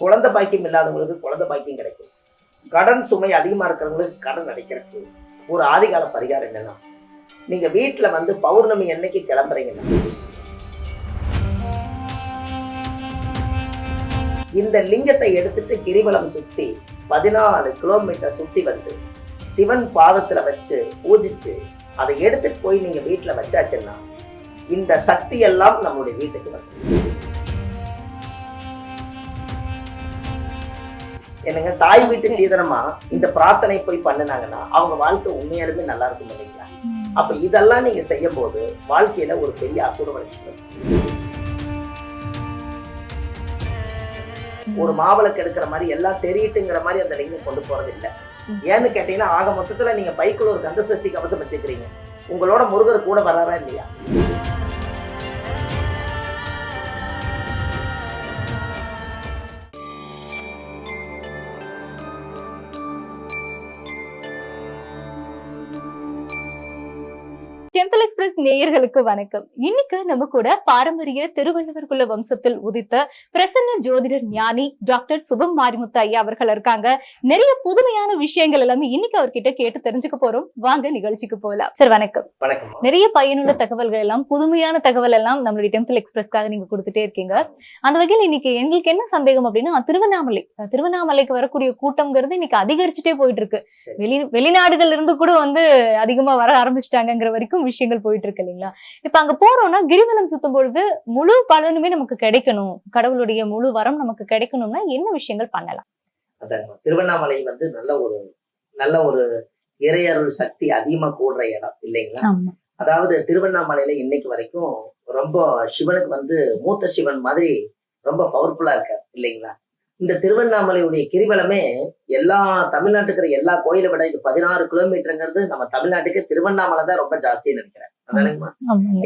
குழந்தை பாக்கியம் இல்லாதவங்களுக்கு குழந்தை பாக்கியம் கிடைக்கும். கடன் சுமை அதிகமா இருக்கிறவங்களுக்கு கடன் அடைக்கிறதுக்கு ஒரு ஆதிகால பரிகாரம் என்னன்னா நீங்க வீட்டுல வந்து பௌர்ணமி என்னைக்கு கிளம்புறீங்கன்னா இந்த லிங்கத்தை எடுத்துட்டு கிரிவலம் சுத்தி பதினாலு கிலோமீட்டர் சுத்தி வந்து சிவன் பாதத்துல வச்சு பூஜிச்சு அதை எடுத்துட்டு போய் நீங்க வீட்டுல வச்சாச்சுன்னா இந்த சக்தி எல்லாம் நம்மளுடைய வீட்டுக்கு வந்து என்னங்க தாய் வீட்டு சீதனமா இந்த பிரார்த்தனை போய் பண்ணுனாங்கன்னா அவங்க வாழ்க்கை உண்மையாலுமே நல்லா இருக்கும் இல்லைங்களா? அப்ப இதெல்லாம் நீங்க செய்யும் போது வாழ்க்கையில ஒரு பெரிய அசுர வளர்ச்சிக்கும் ஒரு மாவளக்கு எடுக்கிற மாதிரி எல்லாம் தெரியிட்டுங்கிற மாதிரி அந்த லிங்கம் கொண்டு போறது இல்ல. ஏன்னு கேட்டீங்கன்னா ஆக மொத்தத்துல நீங்க பைக்குள்ள ஒரு கந்த சஷ்டி கவசம் வச்சுக்கிறீங்க. உங்களோட முருகர் கூட வர்றாரா இல்லையா? டெம்பிள் எக்ஸ்பிரஸ் நேயர்களுக்கு வணக்கம். இன்னைக்கு நம்ம கூட பாரம்பரிய திருவள்ளுவர் குல வம்சத்தில் உதித்த பிரசன்ன ஜோதிடர் ஞானி டாக்டர் சுபம் மாரிமுத்து ஐயா அவர்கள் இருக்காங்க. நிறைய புதுமையான விஷயங்கள் எல்லாமே இன்னைக்கு அவர்கிட்ட கேட்டு தெரிஞ்சுக்க போறோம். வாங்க நிகழ்ச்சிக்கு போகலாம். சார் வணக்கம். நிறைய பயனுள்ள தகவல்கள் எல்லாம் புதுமையான தகவல் எல்லாம் நம்மளுடைய டெம்பிள் எக்ஸ்பிரஸ்க்காக நீங்க கொடுத்துட்டே இருக்கீங்க. அந்த வகையில் இன்னைக்கு எங்களுக்கு என்ன சந்தேகம் அப்படின்னா திருவண்ணாமலை திருவண்ணாமலைக்கு வரக்கூடிய கூட்டம்ங்கிறது இன்னைக்கு அதிகரிச்சுட்டே போயிட்டு இருக்கு. வெளி வெளிநாடுகள்ல இருந்து கூட வந்து அதிகமா வர ஆரம்பிச்சிட்டாங்கங்கிற வரைக்கும் விஷயங்கள் போயிட்டு இருக்கு இல்லைங்களா? இப்ப அங்க போறோம்னா கிரிவலம் சுத்தும் பொழுது முழு பலனுமே நமக்கு கிடைக்கணும். கடவுளுடைய முழு வரம் நமக்கு கிடைக்கணும்னா என்ன விஷயங்கள் பண்ணலாம்? திருவண்ணாமலை வந்து நல்ல ஒரு நல்ல ஒரு இறையருள் சக்தி அதிகமா கூடுற இடம் இல்லைங்களா? அதாவது திருவண்ணாமலையில இன்னைக்கு வரைக்கும் ரொம்ப சிவனுக்கு வந்து மூத்த சிவன் மாதிரி ரொம்ப பவர்ஃபுல்லா இருக்கார் இல்லைங்களா? இந்த திருவண்ணாமலையுடைய கிரிவலமே எல்லா தமிழ்நாட்டுக்கு இருக்கிற எல்லா கோயிலை விட இது பதினாறு கிலோமீட்டருங்கிறது நம்ம தமிழ்நாட்டுக்கு திருவண்ணாமலை தான் ரொம்ப ஜாஸ்தின்னு நினைக்கிறேன்.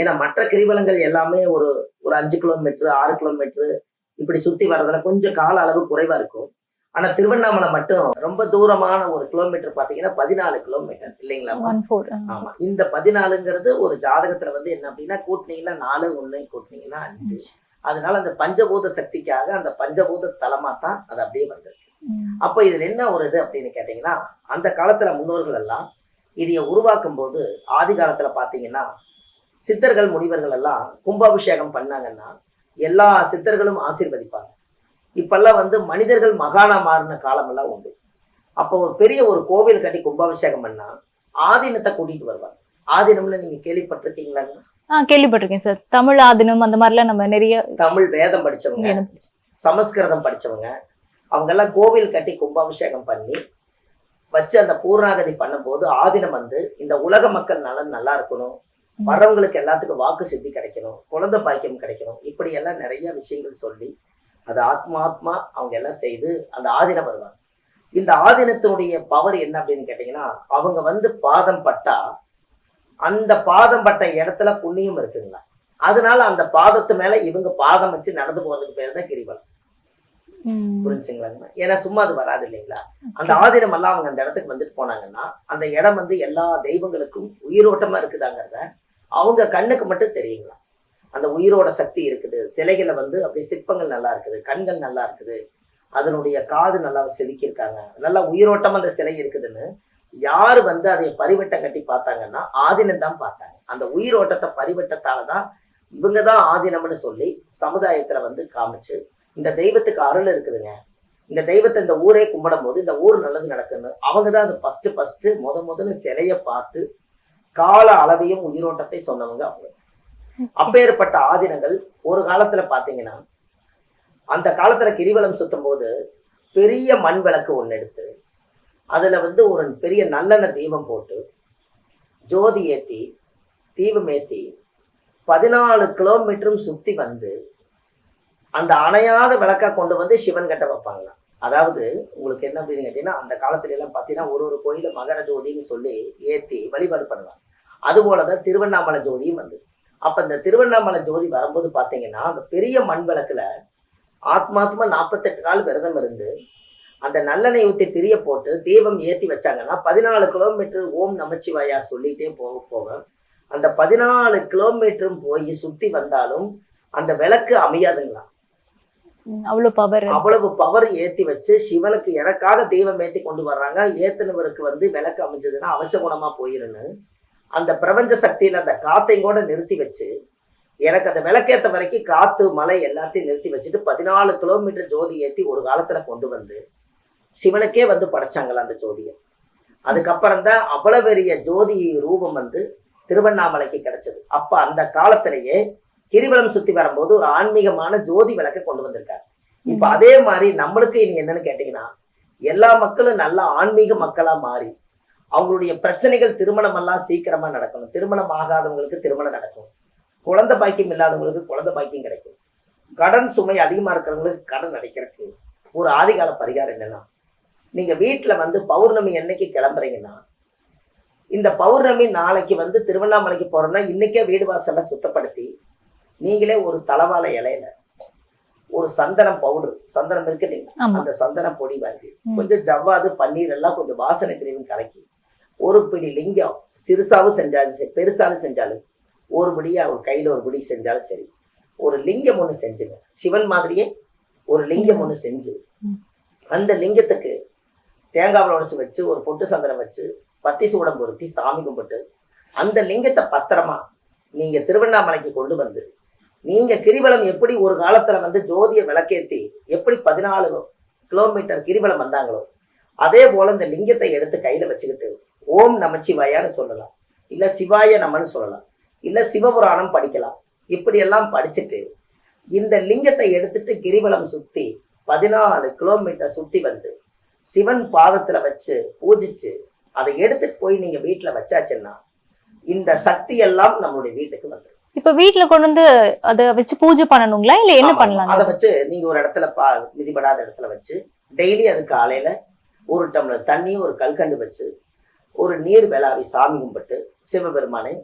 ஏன்னா மற்ற கிரிவலங்கள் எல்லாமே ஒரு ஒரு அஞ்சு கிலோமீட்டர் ஆறு கிலோமீட்டர் இப்படி சுத்தி வர்றதுல கொஞ்சம் கால அளவு குறைவா இருக்கும். ஆனா திருவண்ணாமலை மட்டும் ரொம்ப தூரமான ஒரு கிலோமீட்டர் பாத்தீங்கன்னா பதினாலு கிலோமீட்டர் இல்லைங்களா? ஆமா. இந்த பதினாலுங்கிறது ஒரு ஜாதகத்துல வந்து என்ன அப்படின்னா கூட்டினீங்கன்னா நாலு ஒண்ணு கூட்டினீங்கன்னா அஞ்சு. அதனால அந்த பஞ்சபூத சக்திக்காக அந்த பஞ்சபூத தலமா தான் அது அப்படியே வந்திருக்கு. அப்ப இதுல என்ன ஒரு இது அப்படின்னு கேட்டீங்கன்னா அந்த காலத்துல முன்னோர்கள் எல்லாம் இதைய உருவாக்கும் போது ஆதி காலத்துல பாத்தீங்கன்னா சித்தர்கள் முனிவர்கள் எல்லாம் கும்பாபிஷேகம் பண்ணாங்கன்னா எல்லா சித்தர்களும் ஆசீர்வதிப்பாங்க. இப்பெல்லாம் வந்து மனிதர்கள் மகானா மாறின காலமெல்லாம் உண்டு. அப்போ ஒரு பெரிய ஒரு கோவில் கட்டி கும்பாபிஷேகம் பண்ணா ஆதீனத்தை கூட்டிட்டு வருவாங்க. ஆதீனம்ல நீங்க கேள்விப்பட்டிருக்கீங்களாங்க? ஆஹ் கேள்விப்பட்டிருக்கேன் சார். தமிழ் ஆதினம் அந்த மாதிரிலாம் நம்ம நிறைய தமிழ் வேதம் படிச்சவங்க சமஸ்கிருதம் படிச்சவங்க அவங்க எல்லாம் கோவில் கட்டி கும்பாபிஷேகம் பண்ணி வச்சு அந்த பூர்ணாகதி பண்ணும்போது ஆதீனம் வந்து இந்த உலக மக்கள் நலன் நல்லா இருக்கணும். வர்றவங்களுக்கு எல்லாத்துக்கும் வாக்கு சித்தி கிடைக்கணும். குழந்தை பாக்கியம் கிடைக்கணும். இப்படி எல்லாம் நிறைய விஷயங்கள் சொல்லி அது ஆத்மா ஆத்மா அவங்க எல்லாம் செய்து அந்த ஆதீனம் வருவாங்க. இந்த ஆதீனத்தினுடைய பவர் என்ன அப்படின்னு கேட்டீங்கன்னா அவங்க வந்து பாதம் பட்டா அந்த பாதம் பட்ட இடத்துல புண்ணியம் இருக்குங்களா? அதனால அந்த பாதத்து மேல இவங்க பாதம் வச்சு நடந்து போறதுக்கு பேர் தான் கிரிவலம். ம். புரிஞ்சுங்களாங்க ஏன்னா சும்மா அது வராது இல்லைங்களா? அந்த ஆதீனம் எல்லாம் அவங்க அந்த இடத்துக்கு வந்துட்டு போனாங்கன்னா அந்த இடம் வந்து எல்லா தெய்வங்களுக்கும் உயிரோட்டமா இருக்குதாங்கிறத அவங்க கண்ணுக்கு மட்டும் தெரியுங்களா? அந்த உயிரோட சக்தி இருக்குது. சிலைகளை வந்து அப்படியே சிற்பங்கள் நல்லா இருக்குது. கண்கள் நல்லா இருக்குது. அதனுடைய காது நல்லா செதுக்கியிருக்காங்க. நல்லா உயிரோட்டமா அந்த சிலை இருக்குதுன்னு யாரு வந்து அதை பரிவட்டம் கட்டி பார்த்தாங்கன்னா ஆதீனம் தான் பார்த்தாங்க. அந்த உயிரோட்டத்தை பரிவட்டத்தால தான் இவங்க தான் ஆதீனம்னு சொல்லி சமுதாயத்துல வந்து காமிச்சு இந்த தெய்வத்துக்கு அருள் இருக்குதுங்க. இந்த தெய்வத்தை இந்த ஊரே கும்பிடும் போது இந்த ஊர் நல்லது நடக்குன்னு அவங்க தான் அது ஃபர்ஸ்ட் ஃபர்ஸ்ட் முத முதல்ல சிலைய பார்த்து கால அளவையும் உயிரோட்டத்தை சொன்னவங்க அவங்க. அப்பேற்பட்ட ஆதீனங்கள் ஒரு காலத்துல பாத்தீங்கன்னா அந்த காலத்துல கிரிவலம் சுத்தும் போது பெரிய மண் விளக்கு ஒண்ணு எடுத்து அதில் வந்து ஒரு பெரிய நல்லெண்ணெய் தீபம் போட்டு ஜோதி ஏற்றி தீபம் ஏற்றி பதினாலு கிலோமீட்டரும் சுற்றி வந்து அந்த அணையாத விளக்கா கொண்டு வந்து சிவன் கட்ட வைப்பாங்களாம். அதாவது உங்களுக்கு என்ன அப்படின்னு கேட்டீங்கன்னா அந்த காலத்துல எல்லாம் பார்த்தீங்கன்னா ஒரு ஒரு கோயில மகர ஜோதின்னு சொல்லி ஏற்றி வழிபாடு பண்ணுவாங்க. அது போலதான் திருவண்ணாமலை ஜோதியும் வந்து. அப்ப இந்த திருவண்ணாமலை ஜோதி வரும்போது பாத்தீங்கன்னா அந்த பெரிய மண் விளக்குல ஆத்மாத்மா நாற்பத்தெட்டு நாள் விரதம் இருந்து அந்த நல்லெண்ணெய் ஊற்றி திரிய போட்டு தீபம் ஏத்தி வச்சாங்கன்னா பதினாலு கிலோமீட்டர் ஓம் நமச்சிவாயா சொல்லிட்டே போக போக அந்த பதினாலு கிலோமீட்டரும் போய் சுத்தி வந்தாலும் அந்த விளக்கு அமையாதுங்களா? அவ்வளவு பவர் அவ்வளவு பவர் ஏத்தி வச்சு சிவனுக்கு எனக்காக தெய்வம் ஏத்தி கொண்டு வர்றாங்க. ஏத்துனவருக்கு வந்து விளக்கு அமைஞ்சதுன்னா அவசகுணமா போயிருன்னு. அந்த பிரபஞ்ச சக்தியில அந்த காத்தையும் கூட நிறுத்தி வச்சு எனக்கு அந்த விளக்கேத்த வரைக்கும் காத்து மலை எல்லாத்தையும் நிறுத்தி வச்சுட்டு பதினாலு கிலோமீட்டர் ஜோதி ஏத்தி ஒரு காலத்துல கொண்டு வந்து சிவனுக்கே வந்து படைச்சாங்களா அந்த ஜோதியை. அதுக்கப்புறம் தான் அவ்வளவு பெரிய ஜோதி ரூபம் வந்து திருவண்ணாமலைக்கு கிடைச்சது. அப்ப அந்த காலத்திலேயே கிரிவலம் சுத்தி வரும்போது ஒரு ஆன்மீகமான ஜோதி விளக்கை கொண்டு வந்திருக்காரு. இப்ப அதே மாதிரி நம்மளுக்கு இனி என்னன்னு கேட்டீங்கன்னா எல்லா மக்களும் நல்ல ஆன்மீக மக்களா மாறி அவங்களுடைய பிரச்சனைகள் திருமணம் எல்லாம் சீக்கிரமா நடக்கணும். திருமணம் ஆகாதவங்களுக்கு திருமணம் நடக்கும். குழந்தை பாக்கியம் இல்லாதவங்களுக்கு குழந்தை பாக்கியம் கிடைக்கும். கடன் சுமை அதிகமா இருக்கிறவங்களுக்கு கடன் அடைக்கிறதுக்கு ஒரு ஆதிகால பரிகாரம் என்னன்னா நீங்க வீட்டுல வந்து பௌர்ணமி என்னைக்கு கிளம்புறீங்கன்னா இந்த பௌர்ணமி நாளைக்கு வந்து திருவண்ணாமலைக்கு போறோம்னா இன்னைக்கே வீடு வாசல்ல சுத்தப்படுத்தி நீங்களே ஒரு தலவாழை இலையில ஒரு சந்தனம் பவுடர் சந்தனம் இருக்கு அந்த சந்தன பொடி வாங்கி. கொஞ்சம் ஜவ்வாது பன்னீர் எல்லாம் கொஞ்சம் வாசனை கிரீம் கலக்கி ஒரு பிடி லிங்கம் சிறுசாவும் செஞ்சாலும் சரி பெருசாலும் செஞ்சாலும் ஒரு பிடியா ஒரு கையில ஒரு பிடி செஞ்சாலும் சரி ஒரு லிங்கம் ஒண்ணு செஞ்சுங்க சிவன் மாதிரியே ஒரு லிங்கம் ஒண்ணு செஞ்சு. அந்த லிங்கத்துக்கு தேங்காவில் உடைச்சு வச்சு ஒரு பொட்டு சந்தனம் வச்சு பத்தி சூடம் பொருத்தி சாமி கும்பிட்டு அந்த லிங்கத்தை பத்திரமா நீங்க திருவண்ணாமலைக்கு கொண்டு வந்து நீங்க கிரிவலம் எப்படி ஒரு காலத்துல வந்து ஜோதிய விளக்கேத்தி எப்படி பதினாலு கிலோமீட்டர் கிரிவலம் வந்தாங்களோ அதே போல இந்த லிங்கத்தை எடுத்து கையில வச்சுக்கிட்டு ஓம் நமச்சிவாயான்னு சொல்லலாம். இல்ல சிவாய நமன்னு சொல்லலாம். இல்ல சிவபுராணம் படிக்கலாம். இப்படி எல்லாம் படிச்சுட்டு இந்த லிங்கத்தை எடுத்துட்டு கிரிவலம் சுத்தி பதினாலு கிலோமீட்டர் சுத்தி வந்து சிவன் பாதத்துல வச்சு பூஜிச்சு அதை எடுத்துட்டு போய் நீங்க வீட்டுல வச்சாச்சுன்னா இந்த சக்தி எல்லாம் நம்மளுடைய வீட்டுக்கு வந்துடும் இப்ப வீட்ல கொண்டு வந்து அத வச்சு பூஜை பண்ணணுங்களா? இல்ல என்ன பண்ணலாங்க? அதை வச்சு நீங்க ஒரு இடத்துல பா மிதிபடாத இடத்துல வச்சு டெய்லி அது காலையில ஒரு டம்ளர் தண்ணி ஒரு கல்கண்டு வச்சு ஒரு நீர் விளாவி சாமி கும்பிட்டு சிவபெருமானை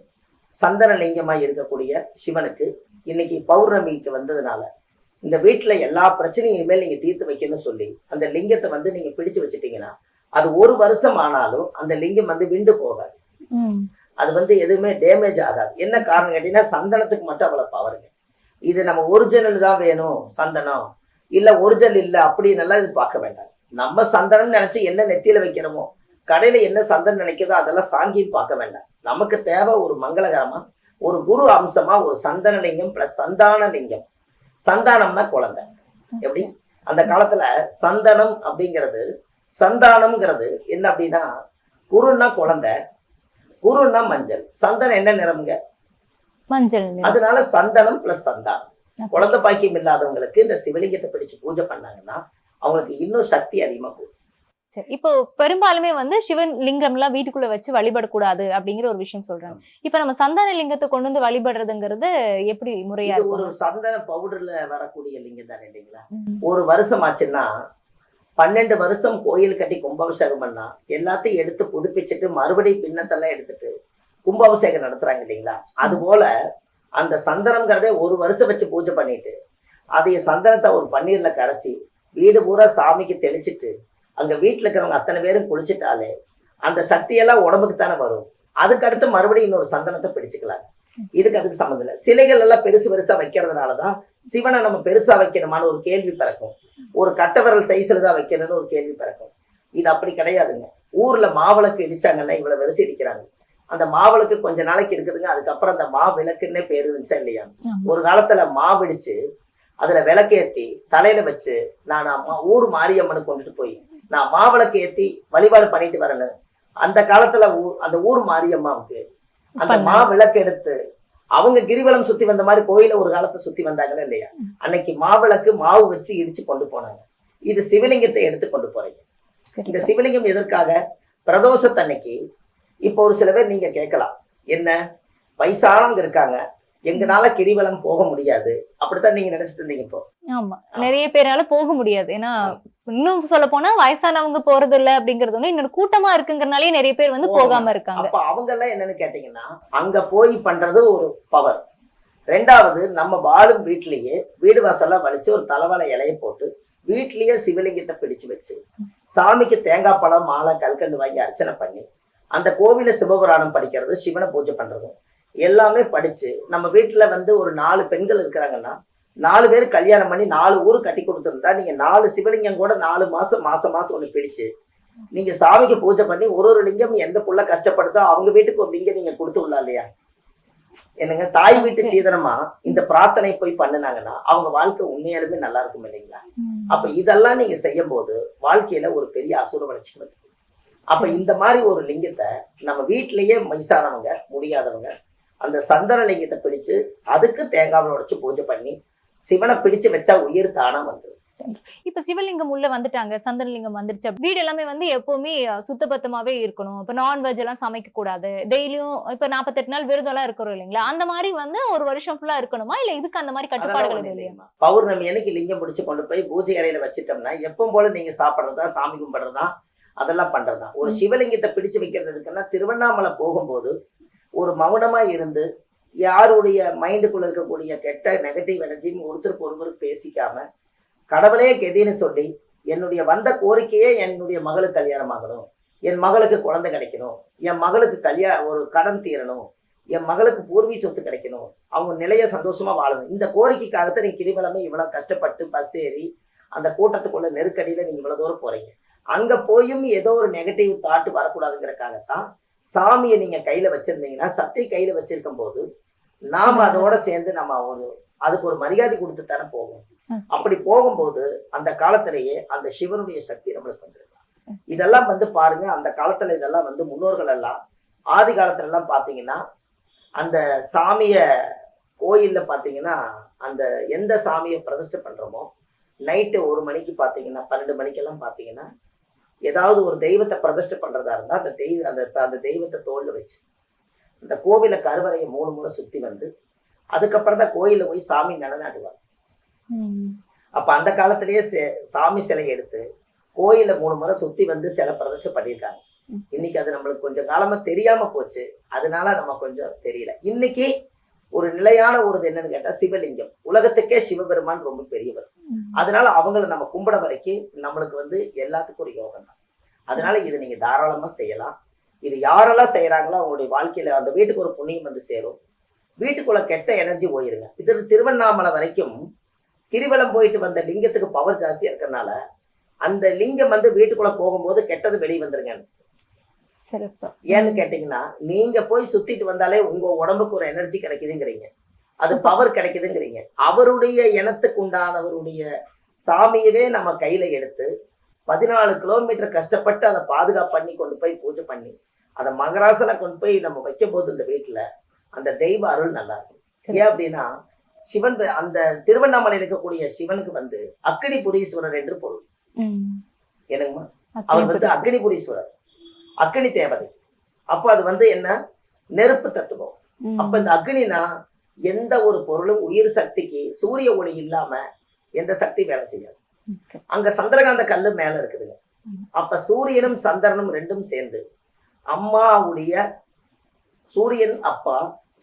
சந்தன லிங்கமா இருக்கக்கூடிய சிவனுக்கு இன்னைக்கு பௌர்ணமிக்கு வந்ததுனால இந்த வீட்டுல எல்லா பிரச்சனையுமே நீங்க தீர்த்து வைக்கணும்னு சொல்லி அந்த லிங்கத்தை வந்து நீங்க பிடிச்சு வச்சுட்டீங்கன்னா அது ஒரு வருஷம் ஆனாலும் அந்த லிங்கம் வந்து விண்டு போகாது. அது வந்து எதுவுமே டேமேஜ் ஆகாது. என்ன காரணம் கேட்டீங்கன்னா சந்தனத்துக்கு மட்டும் அவ்வளவு பவருங்க இது நம்ம ஒரிஜினல் தான் வேணும் சந்தனம். இல்ல ஒரிஜினல் இல்ல அப்படின்னு எல்லாம் இது பார்க்க வேண்டாம். நம்ம சந்தனம் நினைச்சு என்ன நெத்தியில வைக்கிறோமோ கடையில என்ன சந்தனம் நினைக்குதோ அதெல்லாம் சாங்கின்னு பார்க்க வேண்டாம். நமக்கு தேவை ஒரு மங்களகரமா ஒரு குரு அம்சமா ஒரு சந்தன லிங்கம் பிளஸ் சந்தான லிங்கம். சந்தானம்னா குழந்தை. எப்படி? அந்த காலத்துல சந்தனம் அப்படிங்கிறது சந்தானம்ங்கிறது என்ன அப்படின்னா குருன்னா குழந்தை குருன்னா மஞ்சள். சந்தனம் என்ன நிறம்ங்க? மஞ்சள். அதனால சந்தனம் பிளஸ் சந்தானம். குழந்தை பாக்கியம் இல்லாதவங்களுக்கு இந்த சிவலிங்கத்தை பிடிச்சு பூஜை பண்ணாங்கன்னா அவங்களுக்கு இன்னும் சக்தி அதிகமா போகும். சரி இப்போ பெரும்பாலுமே வந்து சிவன் லிங்கம் எல்லாம் வீட்டுக்குள்ள வச்சு வழிபடக்கூடாது அப்படிங்கிற ஒரு விஷயம் சொல்றாங்க. இப்ப நம்ம சந்தான லிங்கத்தை கொண்டு வந்து வழிபடுறதுங்கிறது எப்படி முறையா ஒரு சந்தன பவுடர்ல வரக்கூடிய லிங்கம் தானே இல்லைங்களா? ஒரு வருஷம் ஆச்சுன்னா பன்னெண்டு வருஷம் கோயில் கட்டி கும்பாபிஷேகம் பண்ணா எல்லாத்தையும் எடுத்து புதுப்பிச்சுட்டு மறுபடியும் பின்னத்தெல்லாம் எடுத்துட்டு கும்பாபிஷேகம் நடத்துறாங்க இல்லைங்களா? அது போல அந்த சந்தனம்ங்கிறதே ஒரு வருஷம் வச்சு பூஜை பண்ணிட்டு அதைய சந்தனத்தை ஒரு பன்னீர்ல கரைசி வீடு பூரா சாமிக்கு தெளிச்சிட்டு அங்க வீட்டுல இருக்கிறவங்க அத்தனை பேரும் குளிச்சுட்டாலே அந்த சக்தியெல்லாம் உடம்புக்கு தானே வரும். அதுக்கு அடுத்து மறுபடியும் இன்னொரு சந்தனத்தை பிடிச்சுக்கலாம் இதுக்கு அதுக்கு சம்மந்தம் இல்லை. சிலைகள் எல்லாம் பெருசு பெருசா வைக்கிறதுனாலதான் சிவனை நம்ம பெருசா வைக்கணுமான்னு ஒரு கேள்வி பிறக்கும். ஒரு கட்டவிரல் சைஸ்ல தான் வைக்கணும்னு ஒரு கேள்வி பிறக்கும். இது அப்படி கிடையாதுங்க. ஊர்ல மாவிளக்கு இடிச்சாங்கன்னா இவ்வளவு வெரிசி இடிக்கிறாங்க. அந்த மாவிளக்கு கொஞ்ச நாளைக்கு இருக்குதுங்க. அதுக்கப்புறம் அந்த மா விளக்குன்னே பேர் இருந்துச்சா இல்லையா. ஒரு காலத்துல மாவிடிச்சு அதுல விளக்கேத்தி தலையில வச்சு நான் அம்மா ஊர் மாரியம்மனுக்கு கொண்டுட்டு போய் நான் மாவிளக்கு ஏத்தி வழிபாடு பண்ணிட்டு வரேன்னு. அந்த காலத்துல ஊர் அந்த ஊர் மாரியம்மாவுக்கு அந்த. மா விளக்கு எடுத்து அவங்க கிரிவலம் சுத்தி வந்த மாதிரி கோயில ஒரு காலத்தை சுத்தி வந்தாங்களா இல்லையா? அன்னைக்கு மாவிளக்கு மாவு வச்சு இடிச்சு கொண்டு போனாங்க. இது சிவலிங்கத்தை எடுத்து கொண்டு போறீங்க. இந்த சிவலிங்கம் எதற்காக? பிரதோஷத்தன்னைக்கு. இப்போ ஒரு சில பேர் நீங்க கேட்கலாம். என்ன? வயசானவங்க இருக்காங்க. எங்கனால கிரிவலம் போக முடியாது. அப்படித்தான் நீங்க நினைச்சிட்டு இருந்தீங்க இப்போ. ஆமா. நிறைய பேரால போக முடியாது. ஏன்னா இன்னும் சொல்ல போனா வயசானவங்க போறது இல்ல அப்படிங்கறது ஒண்ணு இன்னொரு கூட்டமா இருக்குங்கறனாலே நிறைய பேர் வந்து போக போகாம இருக்காங்க. அப்ப அவங்க எல்லாம் என்னன்னு கேட்டீங்கன்னா அங்க போய் பண்றது ஒரு பவர் ரெண்டாவது நம்ம வாழும் வீட்லயே வீடு வாசல்லாம் வலிச்சு ஒரு தலைவாழை இலைய போட்டு வீட்லயே சிவலிங்கத்தை பிடிச்சு வச்சு சாமிக்கு தேங்காய் பழம் மாலை கல்கண்டு வாங்கி அர்ச்சனை பண்ணி அந்த கோவில சிவபுராணம் படிக்கிறது சிவனை பூஜை பண்றதும். எல்லாமே படிச்சு நம்ம வீட்டுல வந்து ஒரு நாலு பெண்கள் இருக்கிறாங்கன்னா நாலு பேர் கல்யாணம் பண்ணி நாலு ஊர் கட்டி கொடுத்துருந்தா நீங்க நாலு சிவலிங்கம் கூட நாலு மாசம் மாசம் மாசம் ஒண்ணு பிடிச்சு நீங்க சாமிக்கு பூஜை பண்ணி ஒரு ஒரு லிங்கம் எந்த புள்ள கஷ்டப்படுதோ அவங்க வீட்டுக்கு ஒரு லிங்கம் நீங்க கொடுத்து விடலாம் இல்லையா? என்னங்க தாய் வீட்டு சீதனமா இந்த பிரார்த்தனை போய் பண்ணுனாங்கன்னா அவங்க வாழ்க்கை உண்மையாலுமே நல்லா இருக்கும் இல்லைங்களா? அப்ப இதெல்லாம் நீங்க செய்யும் போது வாழ்க்கையில ஒரு பெரிய அசுர வளர்ச்சி வருது அப்ப இந்த மாதிரி ஒரு லிங்கத்தை நம்ம வீட்டிலேயே வயசானவங்க முடியாதவங்க அந்த சந்தன லிங்கத்தை பிடிச்சு அதுக்கு தேங்காய் உடைச்சு பூஜை பண்ணி சிவனை பிடிச்சு வச்சா உயிர் தானா வந்துடும் இப்ப சிவலிங்கம் உள்ள வந்துட்டாங்க சந்தனலிங்கம் வந்துருச்சு வீடு எல்லாமே வந்து எப்பவுமே சுத்தபத்தமாவே இருக்கணும். இப்ப நான்வெஜ் எல்லாம் சமைக்க கூடாது. டெய்லியும் இப்ப நாற்பத்தெட்டு நாள் விரதம் எல்லாம் இருக்கிறோம் இல்லைங்களா? அந்த மாதிரி வந்து ஒரு வருஷம் ஃபுல்லா இருக்கணுமா? இல்ல இதுக்கு அந்த மாதிரி கட்டுப்பாடுகள் இல்லையா. பௌர்ணமி அன்னைக்கு லிங்கம் பிடிச்சு கொண்டு போய் பூஜை அறையில வச்சிட்டோம்னா எப்பவும் போல நீங்க சாப்பிடுறதா சாமி கும்பிடுறதா அதெல்லாம் பண்றதா ஒரு. சிவலிங்கத்தை பிடிச்சு வைக்கிறதுக்குன்னா திருவண்ணாமலை போகும்போது ஒரு மௌனமா இருந்து யாருடைய மைண்டுக்குள்ள இருக்கக்கூடிய கெட்ட நெகட்டிவ் எனர்ஜியும் ஒருத்தருக்கு ஒருவர் பேசிக்காம கடவுளே கெதின்னு சொல்லி என்னுடைய வந்த கோரிக்கையே என்னுடைய மகளுக்கு கல்யாணம் ஆகணும். என் மகளுக்கு குழந்தை கிடைக்கணும். என் மகளுக்கு கல்யாணம் ஒரு கடன் தீரணும். என் மகளுக்கு பூர்வீக சொத்து கிடைக்கணும். அவங்க நிலைய சந்தோஷமா வாழணும். இந்த கோரிக்கைக்காகத்தான் நீங்க கிரிவலமே இவ்வளவு கஷ்டப்பட்டு பஸ் ஏறி அந்த கூட்டத்துக்குள்ள நெருக்கடியில நீங்க இவ்வளவு தூரம் போறீங்க. அங்க போயும் ஏதோ ஒரு நெகட்டிவ் தாட் வரக்கூடாதுங்கிறக்காகத்தான் சாமியை நீங்க கையில வச்சிருந்தீங்கன்னா சக்தி கையில வச்சிருக்கும் போது நாம அதோட சேர்ந்து நம்ம ஒரு அதுக்கு ஒரு மரியாதை கொடுத்து தானே போவோம். ம். அப்படி போகும்போது அந்த காலத்திலேயே அந்த சிவனுடைய சக்தி நம்மளுக்கு வந்துருக்கலாம் இதெல்லாம் வந்து பாருங்க அந்த காலத்துல இதெல்லாம் வந்து முன்னோர்கள் எல்லாம் ஆதி காலத்துல எல்லாம் பாத்தீங்கன்னா அந்த சாமிய கோயில்ல பாத்தீங்கன்னா அந்த எந்த சாமியை பிரதிஷ்டை பண்றோமோ நைட்டு ஒரு மணிக்கு பாத்தீங்கன்னா பன்னெண்டு மணிக்கெல்லாம் பாத்தீங்கன்னா ஏதாவது ஒரு தெய்வத்தை பிரதிஷ்டை பண்றதா இருந்தா அந்த தெய்வ அந்த அந்த தெய்வத்தை தோல்ல வச்சு அந்த கோவில கருவறையை மூணு முறை சுத்தி வந்து அதுக்கப்புறம் தான் கோயில்ல போய் சாமி நடனாடுவாங்க ம். அப்ப அந்த காலத்திலேயே சாமி சிலை எடுத்து கோயில மூணு முறை சுத்தி வந்து சிலை பிரதிஷ்டை பண்ணியிருக்காங்க. இன்னைக்கு அது நம்மளுக்கு கொஞ்சம் காலமா தெரியாம போச்சு. அதனால நம்ம கொஞ்சம் தெரியல. இன்னைக்கு ஒரு நிலையான ஒரு என்னன்னு கேட்டா சிவலிங்கம். உலகத்துக்கே சிவபெருமான் ரொம்ப பெரியவர். அதனால அவங்கள நம்ம கும்பிட வரைக்கும் நம்மளுக்கு வந்து எல்லாத்துக்கும் ஒரு யோகம் தான் அதனால இதை நீங்க தாராளமா செய்யலாம். இது யாரெல்லாம் செய்யறாங்களோ அவங்களுடைய வாழ்க்கையில அந்த வீட்டுக்கு ஒரு புண்ணியம் வந்து சேரும். வீட்டுக்குள்ள கெட்ட எனர்ஜி போயிருங்க. இது திருவண்ணாமலை வரைக்கும் கிரிவலம் போயிட்டு வந்த லிங்கத்துக்கு பவர் ஜாஸ்தியா இருக்கறனால அந்த லிங்கம் வந்து வீட்டுக்குள்ள போகும்போது கெட்டது வெளியே வந்துருங்க. ஏன்னு கேட்டீங்கன்னா நீங்க போய் சுத்திட்டு வந்தாலே உங்க உடம்புக்கு ஒரு எனர்ஜி கிடைக்குதுங்கிறீங்க. அது பவர் கிடைக்குதுங்கிறீங்க. அவருடைய இனத்துக்கு உண்டானவருடைய சாமியவே நம்ம கையில எடுத்து பதினாலு கிலோமீட்டர் கஷ்டப்பட்டு அதை பாதுகாப்பு பண்ணி கொண்டு போய் பூஜை பண்ணி அதை மகராசனை கொண்டு போய் நம்ம வைக்கும் போது இந்த வீட்டுல அந்த தெய்வ அருள் நல்லா இருக்கும். ஏன் அப்படின்னா சிவன் அந்த திருவண்ணாமலையில் இருக்கக்கூடிய சிவனுக்கு வந்து அக்கினிபுரீஸ்வரர் என்று பொருள். என்னங்கம்மா அவர் வந்து. அக்னிபுரீஸ்வரர் அக்னி தேவதை அப்ப அது வந்து என்ன நெருப்பு தத்துவம். அப்ப இந்த அக்னினா எந்த ஒரு பொருளும் உயிர் சக்திக்கு சூரிய ஒளி இல்லாம எந்த சக்தி வேலை செய்யாது. அங்க சந்திரகாந்த கல்லு மேல இருக்குதுங்க. அப்ப சூரியனும் சந்திரனும் ரெண்டும் சேர்ந்து அம்மாவுடைய சூரியன் அப்பா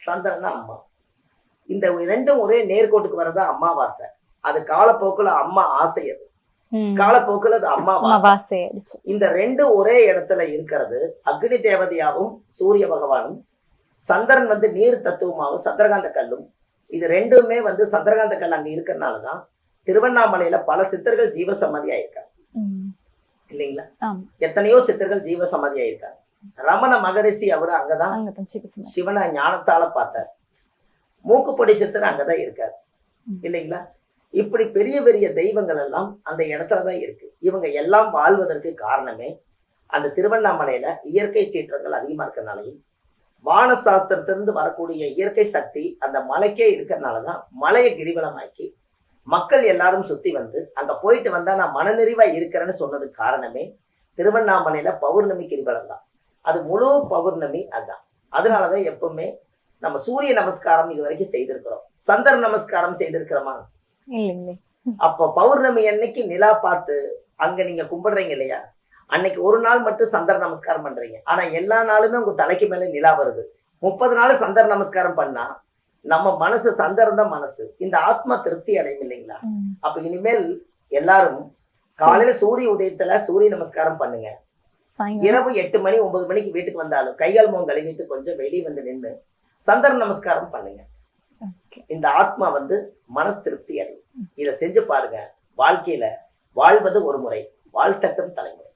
சந்திரன் அம்மா. இந்த ரெண்டும் ஒரே நேர்கோட்டுக்கு வரதா அமாவாசை அது காலப்போக்குல அம்மா ஆசை அது. காலப்போக்குல அது அம்மாவாசை. இந்த ரெண்டும் ஒரே இடத்துல இருக்கிறது அக்னி தேவதையாவும் சூரிய பகவானும் சந்திரன் வந்து நீர் தத்துவமாகவும் சந்திரகாந்த கல்லும். இது ரெண்டுமே வந்து சந்திரகாந்த கல் அங்க இருக்கிறனாலதான் திருவண்ணாமலையில பல சித்தர்கள் ஜீவ சமாதி ஆயிருக்காங்க. இல்லைங்களா. எத்தனையோ சித்தர்கள் ஜீவ சமாதி ஆயிருக்காங்க ரமண மகரிஷி அவரு அங்கதான். சிவனை ஞானத்தால பார்த்தார் மூக்குப்பொடி சித்தர் அங்கதான் இருக்கார். இல்லைங்களா இப்படி பெரிய பெரிய தெய்வங்கள் எல்லாம் அந்த இடத்துலதான் இருக்கு இவங்க எல்லாம் வாழ்வதற்கு காரணமே அந்த திருவண்ணாமலையில இயற்கை சீற்றங்கள் அதிகமா இருக்கறனாலையும் வான சாஸ்திரத்திலிருந்து வரக்கூடிய இயற்கை சக்தி அந்த மலைக்கே இருக்கறனாலதான் மலையை கிரிவலமாக்கி மக்கள் எல்லாரும் சுத்தி வந்து அங்க போயிட்டு வந்தா நான் மனநிறைவா இருக்கிறேன்னு சொன்னதுக்கு காரணமே திருவண்ணாமலையில பௌர்ணமி கிரிவலம் தான். அது முழு பௌர்ணமி அதான் அதனாலதான் எப்பவுமே நம்ம சூரிய நமஸ்காரம் இது வரைக்கும் செய்திருக்கிறோம். சந்திர நமஸ்காரம் செய்திருக்கிறோமா? அப்போ பௌர்ணமி அன்னைக்கு நிலா பார்த்து அங்க நீங்க கும்பிடுறீங்க இல்லையா? அன்னைக்கு ஒரு நாள் மட்டும் சந்திர நமஸ்காரம் பண்றீங்க. ஆனா எல்லா நாளுமே உங்க தலைக்கு மேல நிலா வருது. முப்பது நாள் சந்திர நமஸ்காரம் பண்ணா நம்ம மனசு சந்திரன் தான் மனசு. இந்த ஆத்மா திருப்தி அடையும் இல்லைங்களா. அப்ப இனிமேல் எல்லாரும் காலையில சூரிய உதயத்துல சூரிய நமஸ்காரம் பண்ணுங்க. இரவு எட்டு மணி ஒன்பது மணிக்கு வீட்டுக்கு வந்தாலும் கைகால் முகம் கழுவிட்டு கொஞ்சம் வெளியே வந்து நின்று சந்திர நமஸ்காரம் பண்ணுங்க. இந்த ஆத்மா வந்து மனசு திருப்தி அடையும். இதை செஞ்சு பாருங்க. வாழ்க்கையில வாழ்வது ஒரு முறை வாழ்த்தட்டும் தலைமுறை?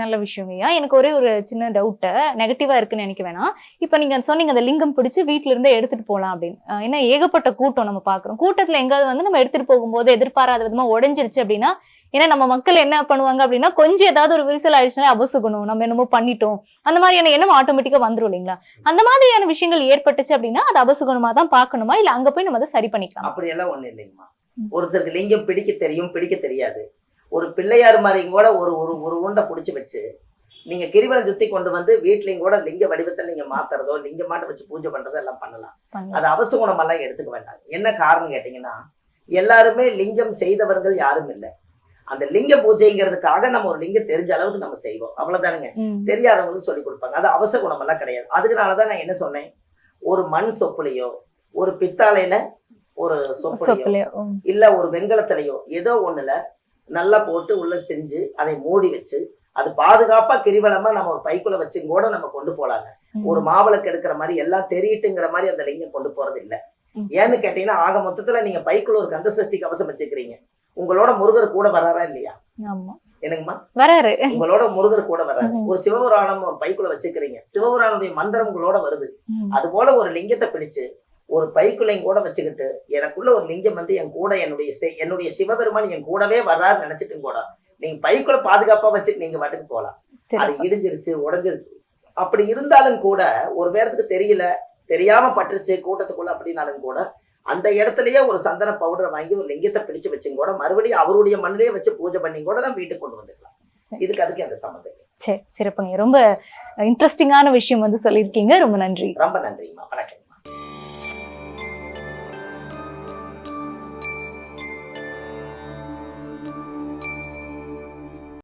நல்ல விஷயம். ஐயா எனக்கு ஒரே ஒரு சின்ன டவுட்டை நெகட்டிவா இருக்குன்னு நினைக்க வேணாம். இப்ப நீங்க சொன்னீங்க அந்த லிங்கம் பிடிச்சு வீட்ல இருந்தே எடுத்துட்டு போகலாம் அப்படின்னு. ஏன்னா ஏகப்பட்ட கூட்டம் நம்ம பாக்குறோம் கூட்டத்துல எங்காவது வந்து நம்ம எடுத்துட்டு போகும்போது எதிர்பாராத விதமா உடைஞ்சிருச்சு அப்படின்னா ஏன்னா நம்ம மக்கள் என்ன பண்ணுவாங்க அப்படின்னா கொஞ்சம் ஏதாவது ஒரு விரிசல் ஆயிடுச்சுன்னா அபசுகணும் நம்ம என்னமோ பண்ணிட்டோம். அந்த மாதிரியான எண்ணம் ஆட்டோமேட்டிக்கா வந்துரும் இல்லைங்களா? அந்த மாதிரியான விஷயங்கள் ஏற்பட்டுச்சு அப்படின்னா அது அபசுகணமா தான் பார்க்கணுமா? இல்ல அங்க போய் நம்ம அதை சரி பண்ணிக்கலாம். அப்படியெல்லாம் ஒண்ணு இல்லைங்கம்மா. ஒருத்தருக்கு லிங்கம் பிடிக்க தெரியும் பிடிக்க தெரியாது. ஒரு பிள்ளையார் மாதிரி கூட ஒரு ஒரு ஒரு உண்டை புடிச்சு வச்சு நீங்க கிரிவலம் சுத்தி கொண்டு வந்து வீட்லயும் கூட லிங்க வடிவத்தை நீங்க மாத்துறதோ லிங்க மாட்ட வச்சு பூஜை பண்றதோ எல்லாம் பண்ணலாம். அது அவசகுணம் எல்லாம் எடுத்துக்க வேண்டாம். என்ன காரணம் கேட்டீங்கன்னா எல்லாருமே லிங்கம் செய்தவர்கள் யாரும் இல்லை. அந்த லிங்க பூஜைங்கிறதுக்காக நம்ம ஒரு லிங்கம் தெரிஞ்ச அளவுக்கு நம்ம செய்வோம். அவ்வளவுதானுங்க. தெரியாதவங்களுக்கு சொல்லி கொடுப்பாங்க. அது அவசர குணம் எல்லாம் கிடையாது. அதுக்குனாலதான் நான் என்ன சொன்னேன்? ஒரு மண் சொப்புலையோ ஒரு பித்தாளையில ஒரு சொப்புலையோ. இல்ல ஒரு வெங்கலத்திலையோ ஏதோ ஒண்ணுல நல்லா போட்டு உள்ள செஞ்சு அதை மூடி வச்சு அது பாதுகாப்பா கிரிவலமா நம்ம ஒரு பைக்குள்ள வச்சு கூட நம்ம கொண்டு போலாங்க. ஒரு மாவிளக்கு எடுக்கிற மாதிரி எல்லாம் தெரியிட்டுங்கிற மாதிரி அந்த லிங்கம் கொண்டு போறது இல்ல. ஏன்னு கேட்டீங்கன்னா ஆக மொத்தத்துல நீங்க பைக்குள்ள ஒரு கந்த சஷ்டி கவசம் வச்சுக்கிறீங்க. உங்களோட முருகர் கூட வர்றாரா இல்லையா? என்னங்கம்மா? வராரு உங்களோட முருகர் கூட வர்றாரு. ஒரு சிவபுராணம் ஒரு பைக்குள்ள வச்சுக்கிறீங்க. சிவபுராணுடைய மந்திரம் உங்களோட வருது. அது போல ஒரு லிங்கத்தை பிடிச்சு ஒரு பைக்குள்ளையும் கூட வச்சுக்கிட்டு எனக்குள்ள ஒரு லிங்கம் வந்து என் கூட என்னுடைய என்னுடைய சிவபெருமான் என் கூடவே வர்றாரு நினைச்சிட்டும் கூட நீங்க பைக்குள்ள பாதுகாப்பா வச்சுட்டு நீங்க பாட்டுக்கு போலாம். அது. இடிஞ்சிருச்சு உடைஞ்சிருச்சு. அப்படி இருந்தாலும் கூட ஒரு பேரத்துக்கு தெரியல தெரியாம பட்டுருச்சு கூட்டத்துக்குள்ள அப்படின்னாலும் கூட அந்த இடத்துலயே ஒரு சந்தன பவுடரை வாங்கி ஒரு லிங்கத்தை பிடிச்சு வச்சுங்க கூட மறுபடியும் அவருடைய மண்ணிலேயே வச்சு பூஜை பண்ணி கூட நம்ம வீட்டுக்கு கொண்டு வந்துக்கலாம். இதுக்கு அதுக்கு அந்த சம்மந்தம். சரி சிறப்புங்க. ரொம்ப இன்ட்ரெஸ்டிங்கான விஷயம் வந்து சொல்லியிருக்கீங்க. ரொம்ப நன்றி. ரொம்ப நன்றிங்கம்மா வணக்கம்.